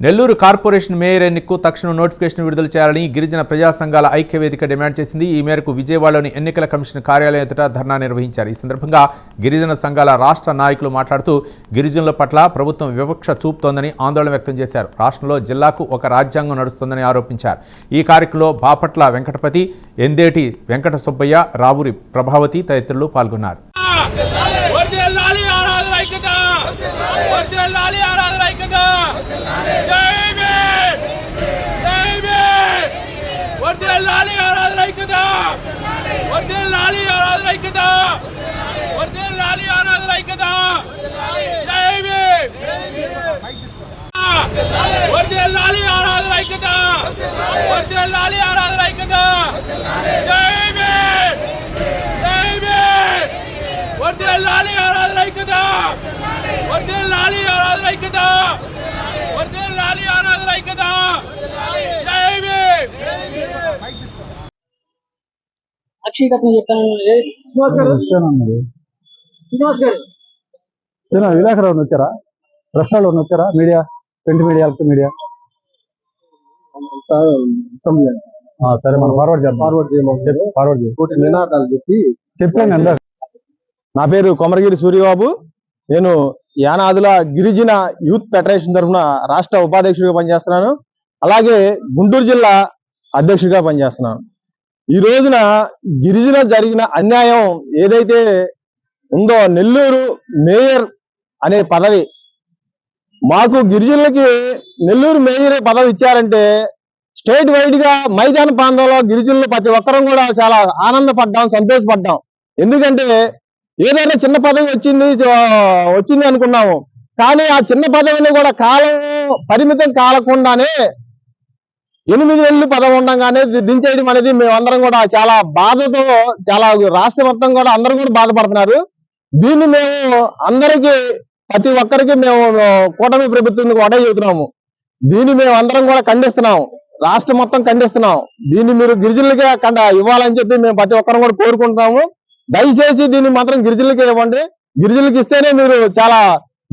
Nellore corporation mayor ఎన్నికకు తక్షణం notification విడుదల చేయాలని గిరిజన ప్రజా సంఘాల ఐక్యవేదిక డిమాండ్ చేసింది. ఈ మేరకు విజయవాడలోని ఎన్నికల కమిషన్ కార్యాలయం ఎదుట ధర్నా నిర్వహించారు. ఈ సందర్భంగా గిరిజన సంఘాల రాష్ట్ర నాయకులు మాట్లాడుతూ గిరిజనుల పట్ల ప్రభుత్వం వివక్ష చూపుతోందని ఆందోళన వ్యక్తం చేశారు. రాష్ట్రంలో జిల్లాకు ఒక రాజ్యాంగం నడుస్తోందని ఆరోపించారు. ఈ కార్యక్రమంలో బాపట్ల వెంకటపతి ఎందేటి వెంకట సుబ్బయ్య రావురి ప్రభావతి తదితరులు పాల్గొన్నారు. ఆరాధన ఐక్యత! ఆరాధన ఐక్యత! జై భీమ్ జై భీమ్ వర్ధిల్లాలి ఆరాధన ఐక్యత వర్ధిల్లాలి ఆరాధన ఐక్యత వర్ధిల్లాలి ఆరాధన ఐక్యత జై భీమ్ వర్ధిల్లాలి ఆరాధన ఐక్యత వర్ధిల్లాలి ఆరాధన ఐక్యత జై భీమ్ జై భీమ్ వర్ధిల్లాలి ఆరాధన ఐక్యత వర్ధిల్లాలి ఆరాధన ఐక్యత వర్ధిల్లాలి ఆరాధన ఐక్యత! జై భీమ్! అక్షయకత్నం చెప్తాను. శ్రీనివాస్ గారు? శ్రీనివాస్ గారు? సరే విలేకరు వచ్చారా? ఎవరైనా వచ్చారా? Media print media media? ఆ, సరే మనం ఫార్వర్డ్ చేద్దాం. ఫార్వర్డ్ చేయమని ఫార్వర్డ్ చేయి. నినాదాలు చెప్పి చెప్పాను అందా నా పేరు కొమరగిరి సూర్యబాబు. నేను యానాదుల గిరిజన యూత్ ఫెడరేషన్ తరఫున రాష్ట్ర ఉపాధ్యక్షుడిగా పనిచేస్తున్నాను. అలాగే గుంటూరు జిల్లా అధ్యక్షుడిగా పనిచేస్తున్నాను. ఈ రోజున గిరిజన జరిగిన అన్యాయం ఏదైతే ఉందో నెల్లూరు మేయర్ అనే పదవి మాకు గిరిజనులకి నెల్లూరు మేయర్ పదవి ఇచ్చారంటే స్టేట్ వైడ్గా మైదాన ప్రాంతంలో గిరిజనులు ప్రతి ఒక్కరం కూడా చాలా ఆనందపడ్డాం సంతోషపడ్డాం. ఎందుకంటే ఏదైనా చిన్న పదవి వచ్చింది వచ్చింది అనుకున్నాము. కానీ ఆ చిన్న పదవిని కూడా కాలం పరిమితం కాలకుండానే ఎనిమిది నెలలు పదవి ఉండగానే దించేయడం అనేది మేమందరం కూడా చాలా బాధతో చాలా రాష్ట్ర మొత్తం కూడా అందరూ కూడా బాధపడుతున్నారు. దీన్ని మేము అందరికీ ప్రతి ఒక్కరికి మేము కూటమి ప్రభుత్వం కూడా చెబుతున్నాము. దీన్ని మేము అందరం కూడా ఖండిస్తున్నాం రాష్ట్రం మొత్తం ఖండిస్తున్నాం దీన్ని మీరు గిరిజనులకే కండ ఇవ్వాలని చెప్పి మేము ప్రతి ఒక్కరం కూడా కోరుకుంటున్నాము. దయచేసి దీన్ని మాత్రం గిరిజనులకే ఇవ్వండి. గిరిజనులకి ఇస్తేనే మీరు చాలా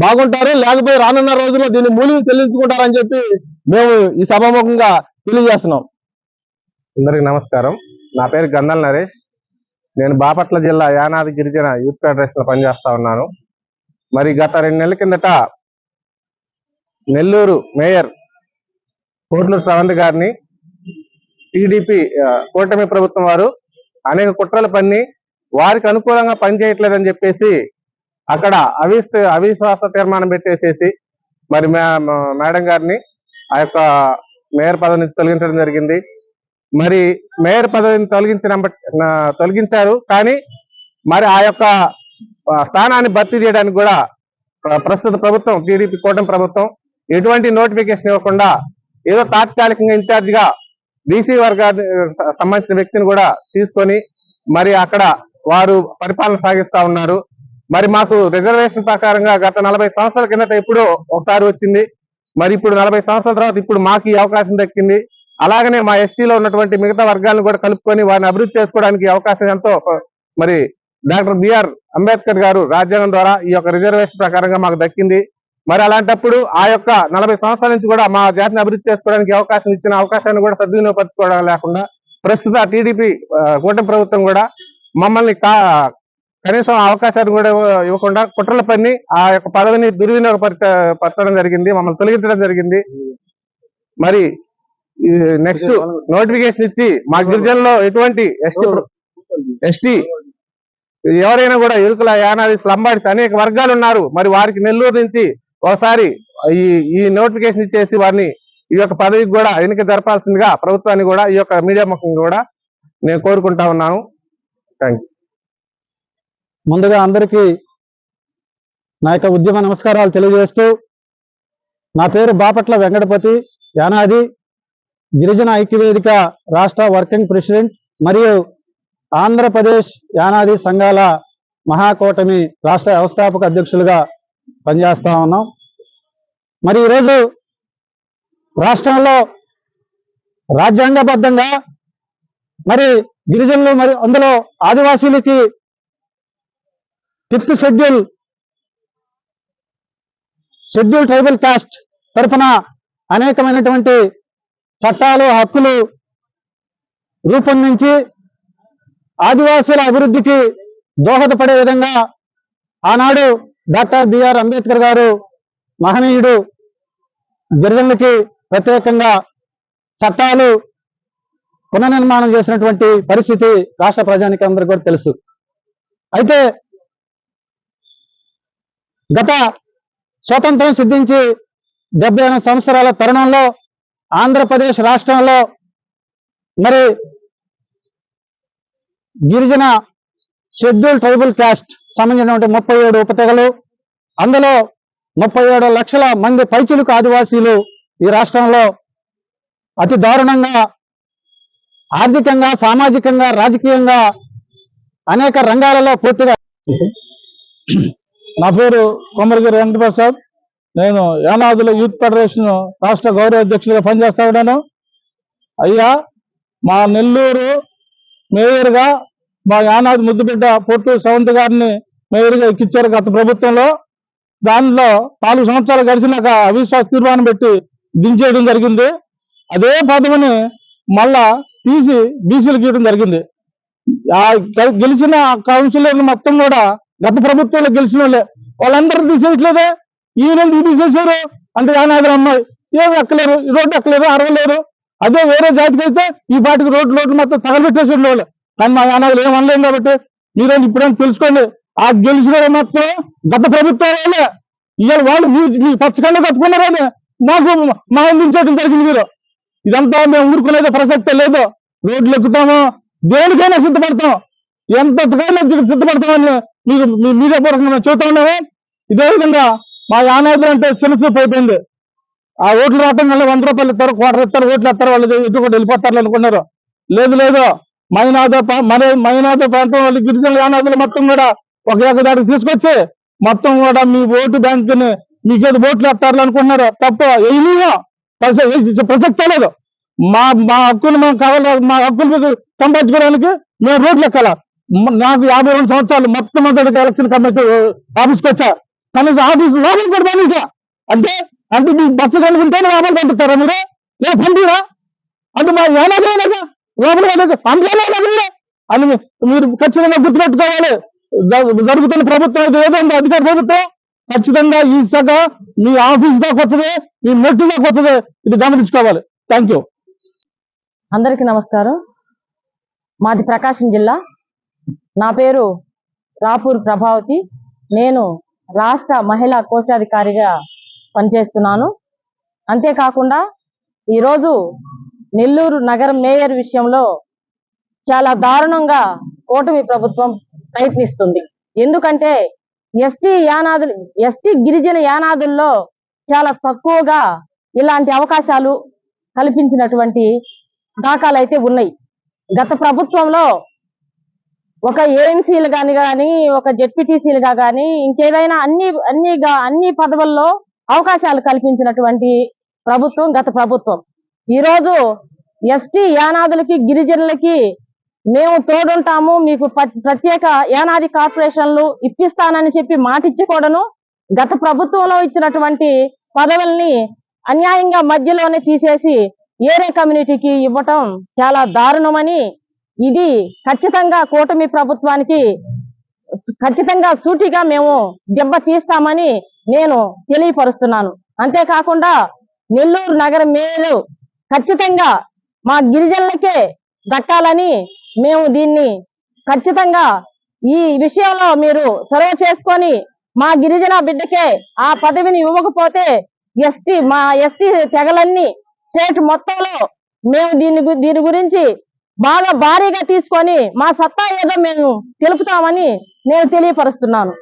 బాగుంటారు. లేకపోతే రానున్న రోజుల్లో దీన్ని మూలిని చెల్లించుకుంటారని చెప్పి మేము ఈ సభాముఖంగా తెలియజేస్తున్నాం. అందరికి నమస్కారం. నా పేరు గంధల్ నరేష్. నేను బాపట్ల జిల్లా యానాది గిరిజన యూత్ ఫెడరేషన్ పనిచేస్తా ఉన్నాను. మరి గత రెండు నెలల కిందట నెల్లూరు మేయర్ కోట్లూరు శ్రవంత్ గారిని టీడీపీ కూటమి ప్రభుత్వం వారు అనేక కుట్రలు పన్ని వారికి అనుకూలంగా పనిచేయట్లేదని చెప్పేసి అక్కడ అవిశ్వ అవిశ్వాస తీర్మానం పెట్టేసేసి మరి మ- మేడం గారిని ఆ యొక్క మేయర్ పదవి నుంచి తొలగించడం జరిగింది. మరి మేయర్ పదవిని తొలగించిన తొలగించారు. కానీ మరి ఆ యొక్క స్థానాన్ని భర్తీ చేయడానికి కూడా ప్రస్తుత ప్రభుత్వం టీడీపీ కూటమి ప్రభుత్వం ఎటువంటి నోటిఫికేషన్ ఇవ్వకుండా ఏదో తాత్కాలికంగా ఇన్ఛార్జ్గా బీసీ వర్గానికి సంబంధించిన వ్యక్తిని కూడా తీసుకొని మరి అక్కడ వారు పరిపాలన సాగిస్తా ఉన్నారు. మరి మాకు రిజర్వేషన్ ప్రకారంగా గత నలభై సంవత్సరాల కిందట ఎప్పుడో ఒకసారి వచ్చింది. మరి ఇప్పుడు నలభై సంవత్సరాల తర్వాత ఇప్పుడు మాకు ఈ అవకాశం దక్కింది. అలాగనే మా ఎస్టీలో ఉన్నటువంటి మిగతా వర్గాలను కూడా కలుపుకొని వారిని అభివృద్ధి చేసుకోవడానికి అవకాశం ఎంతో మరి డాక్టర్ బిఆర్ అంబేద్కర్ గారు రాజ్యాంగం ద్వారా ఈ యొక్క రిజర్వేషన్ ప్రకారంగా మాకు దక్కింది. మరి అలాంటప్పుడు ఆ యొక్క నలభై సంవత్సరాల నుంచి కూడా మా జాతిని అభివృద్ధి చేసుకోవడానికి అవకాశం ఇచ్చిన అవకాశాన్ని కూడా సద్వినియోగపరచుకోవడం లేకుండా ప్రస్తుత టీడీపీ కూటమి ప్రభుత్వం కూడా మమ్మల్ని కా కనీసం అవకాశాన్ని కూడా ఇవ్వకుండా కుట్రల పని ఆ యొక్క పదవిని దుర్వినియోగపరచపరచడం జరిగింది మమ్మల్ని తొలగించడం జరిగింది. మరి నెక్స్ట్ నోటిఫికేషన్ ఇచ్చి మా గిరిజనలో ఎటువంటి ఎస్టీ ఎస్టీ ఎవరైనా కూడా ఇరుకుల యానాది స్లంబాడిస్ అనేక వర్గాలు ఉన్నారు. మరి వారికి నెల్లూరు నుంచి ఒకసారి ఈ ఈ నోటిఫికేషన్ ఇచ్చేసి వారిని ఈ యొక్క పదవికి కూడా ఎన్నిక జరపాల్సిందిగా ప్రభుత్వాన్ని కూడా ఈ యొక్క మీడియా ముఖం కూడా నేను కోరుకుంటా ఉన్నాను. థ్యాంక్ ముందుగా అందరికీ నా యొక్క ఉద్యమ నమస్కారాలు తెలియజేస్తూ నా పేరు బాపట్ల వెంకటపతి యానాది గిరిజన ఐక్యవేదిక రాష్ట్ర వర్కింగ్ ప్రెసిడెంట్ మరియు ఆంధ్రప్రదేశ్ యానాది సంఘాల మహాకూటమి రాష్ట్ర వ్యవస్థాపక అధ్యక్షులుగా పనిచేస్తా ఉన్నాం. మరి ఈరోజు రాష్ట్రంలో రాజ్యాంగబద్ధంగా మరి గిరిజనులు మరి అందులో ఆదివాసీలకి fifth schedule schedule tribal caste తరఫున అనేకమైనటువంటి చట్టాలు హక్కులు రూపొందించి ఆదివాసుల అభివృద్ధికి దోహదపడే విధంగా ఆనాడు డాక్టర్ బిఆర్ అంబేద్కర్ గారు మహనీయుడు గిరిజనులకి ప్రత్యేకంగా చట్టాలు పునర్నిర్మాణం చేసినటువంటి పరిస్థితి రాష్ట్ర ప్రజానికి అందరికీ కూడా తెలుసు. అయితే గత స్వతంత్రం సిద్ధించి డెబ్బై ఎనిమిది సంవత్సరాల తరుణంలో ఆంధ్రప్రదేశ్ రాష్ట్రంలో మరి గిరిజన షెడ్యూల్ ట్రైబల్ క్యాస్ట్ సంబంధించినటువంటి ముప్పై ఏడు ఉపతెగలు అందులో ముప్పై ఏడు లక్షల మంది పైచులకు ఆదివాసీలు ఈ రాష్ట్రంలో అతి దారుణంగా ఆర్థికంగా సామాజికంగా రాజకీయంగా అనేక రంగాలలో పూర్తిగా నా పేరు కొమరగిరి వెంకటప్రసాద్ నేను యానాదుల యూత్ ఫెడరేషన్ రాష్ట్ర గౌరవ అధ్యక్షుడిగా పనిచేస్తా ఉన్నాను. అయ్యా మా నెల్లూరు మేయర్గా మా యానాది ముద్దుబిడ్డ పొట్టు సవంత్ గారిని మేయర్గా ఎక్కించారు గత ప్రభుత్వంలో. దానిలో నాలుగు సంవత్సరాలు గడిచినాక అవిశ్వాస తీర్మానం పెట్టి దించేయడం జరిగింది. అదే పదవిని మళ్ళా తీసి బీసీలకు ఇవ్వడం జరిగింది. ఆ గెలిచిన కౌన్సిలర్లు మొత్తం కూడా గత ప్రభుత్వంలో గెలిచిన వాళ్ళే. వాళ్ళందరూ తీసేయట్లేదే. ఈయన తీసేసారు అంటే యానాదులు అమ్మాయి. ఏమి ఎక్కలేరు? ఈ రోడ్డు ఎక్కలేరు అరవలేరు. అదే వేరే జాతికి అయితే ఈ పాటికి రోడ్డు రోడ్లు మొత్తం తగలబెట్టేసి ఉండేవాళ్ళు. కానీ మా యానాదులు ఏం అనలేం కాబట్టి మీరేం ఇప్పుడైనా తెలుసుకోండి. ఆ గెలిచిన మొత్తం గత ప్రభుత్వం వాళ్ళే. ఇవాళ వాళ్ళు మీ మీ పచ్చకండ కట్టుకున్నారని మాకు మా అందించడం జరిగింది మీరు. ఇదంతా మేము ఊరుకునేది ప్రసక్తే లేదు. రోడ్లు ఎక్కుతాము దేనికైనా సిద్ధపడతాం. ఎంతకైనా సిద్ధపడతామని మీకు మీ మీడియా పూర్వకంగా చూస్తా ఉన్నాము. ఇదే విధంగా మా యానాద్రి అంటే చిన్నచూపు అయిపోయింది. ఆ ఓట్లు రావటం వల్ల వంద రూపాయలు ఇస్తారు కోట ఇస్తారు ఓట్లు ఇస్తారు వాళ్ళు ఇటు కూడా వెళ్ళిపోతారు అనుకున్నారు. లేదు లేదు. మైనాద పా- మన మైనాద ప్రాంతం వాళ్ళు గిరిజన యానాదులు మొత్తం కూడా ఒక దాటికి తీసుకొచ్చి మొత్తం కూడా మీ ఓటు బ్యాంకుని మీకేది ఓట్లు వేస్తారు అనుకుంటున్నారు. తప్ప ఏమీ ప్రసక్తే లేదు. మా మా హక్కులు మేము కావాలి మా హక్కులు మీకు సంపాదించుకోవడానికి మేము రోడ్లు ఎక్కాల. నాకు యాభై రెండు సంవత్సరాలు మొట్టమొదటి ఎలక్షన్ కమిషన్ ఆఫీస్కి వచ్చా. కనీసం ఆఫీస్ లోపల కూడా పంపించా అంటే అంటే మీ బస్సు కనుకుంటేనే లోపల పంపిస్తారా మీరు? నేను పంపిరా అంటే మా ఏనాదేనాక లోపల అందులోనే అని మీరు ఖచ్చితంగా గుర్తుపెట్టుకోవాలి. జరుగుతున్న ప్రభుత్వం ఏదో ఉందో అధికార ప్రభుత్వం. ఖచ్చితంగా ఈ శాఖ మీ ఆఫీస్ దాకా వస్తుంది. ఈ నెట్ దాకా వస్తుంది ఇది గమనించుకోవాలి. థ్యాంక్ యూ అందరికీ నమస్కారం. మాది ప్రకాశం జిల్లా. నా పేరు రాపూర్ ప్రభావతి. నేను రాష్ట్ర మహిళా కోశాధికారిగా పనిచేస్తున్నాను. అంతేకాకుండా ఈరోజు నెల్లూరు నగర మేయర్ విషయంలో చాలా దారుణంగా కూటమి ప్రభుత్వం ప్రయత్నిస్తుంది. ఎందుకంటే ఎస్టీ యానాదులు ఎస్టీ గిరిజన యానాదుల్లో చాలా తక్కువగా ఇలాంటి అవకాశాలు కల్పించినటువంటి దాఖలు అయితే ఉన్నాయి. గత ప్రభుత్వంలో ఒక ఏఎంసీలు కానీ కానీ ఒక జెడ్పీటీసీలుగా కానీ ఇంకేదైనా అన్ని అన్ని అన్ని పదవుల్లో అవకాశాలు కల్పించినటువంటి ప్రభుత్వం గత ప్రభుత్వం. ఈరోజు ఎస్టీ యానాదులకి గిరిజనులకి మేము తోడుంటాము మీకు ప్రత్యేక యానాది కార్పొరేషన్లు ఇప్పిస్తానని చెప్పి మాటిచ్చుకోవడను గత ప్రభుత్వంలో ఇచ్చినటువంటి పదవుల్ని అన్యాయంగా మధ్యలోనే తీసేసి ఏరే కమ్యూనిటీకి ఇవ్వటం చాలా దారుణమని ఇది ఖచ్చితంగా కూటమి ప్రభుత్వానికి ఖచ్చితంగా సూటిగా మేము దెబ్బ తీస్తామని నేను తెలియపరుస్తున్నాను. అంతేకాకుండా నెల్లూరు నగర మేయరు ఖచ్చితంగా మా గిరిజనులకే దక్కాలని మేము దీన్ని ఖచ్చితంగా ఈ విషయంలో మీరు చొరవ చేసుకొని మా గిరిజన బిడ్డకే ఆ పదవిని ఇవ్వకపోతే ఎస్టీ మా ఎస్టీ తెగలన్నీ స్టేట్ మొత్తంలో మేము దీని దీని గురించి బాగా భారీగా తీసుకొని మా సత్తా ఏదో మేము తెలుపుతామని నేను తెలియపరుస్తున్నాను.